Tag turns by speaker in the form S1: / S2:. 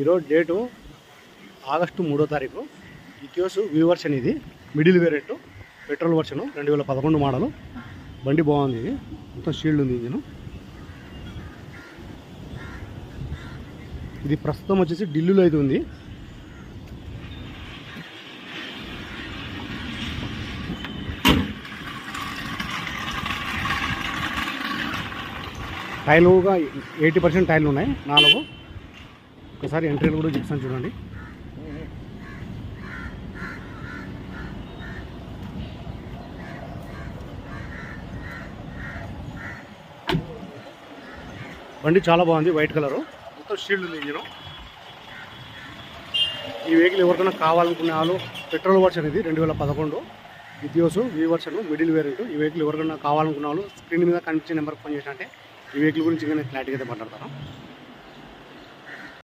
S1: ఈరోజు date August మూడో తారీఖు. ఇటియోస్ వి వర్షన్ ఇది. మిడిల్ వేరియంట్ పెట్రోల్ వర్షను రెండు వేల పదకొండు మోడలు బండి బాగుంది ఇది. మొత్తం షీల్డ్ ఉంది ఇంజిన్. ఇది ప్రస్తుతం వచ్చేసి ఢిల్లీలో అయితే ఉంది. టైలుగా ఎయిటీ పర్సెంట్ టైర్లు ఉన్నాయి. నాలుగు. ఒకసారి ఎంట్రీలు కూడా చూపిస్తాను చూడండి. బండి చాలా బాగుంది వైట్ కలరు. మొత్తం షీల్డ్ ఉంది ఇంజిన్ ఈ వెహికల్ ఎవరికైనా కావాలనుకునే వాళ్ళు పెట్రోల్ వర్షన్ ఇది రెండు వేల పదకొండు Etios V version middle variant. ఈ వెహికల్ ఎవరికైనా కావాలనుకున్న వాళ్ళు స్క్రీన్ మీద కనిపించే నెంబర్కి ఫోన్ చేసినట్టే ఈ వెహికల్ గురించి ఇంకా క్లారిటీగా అయితే మాట్లాడతాను.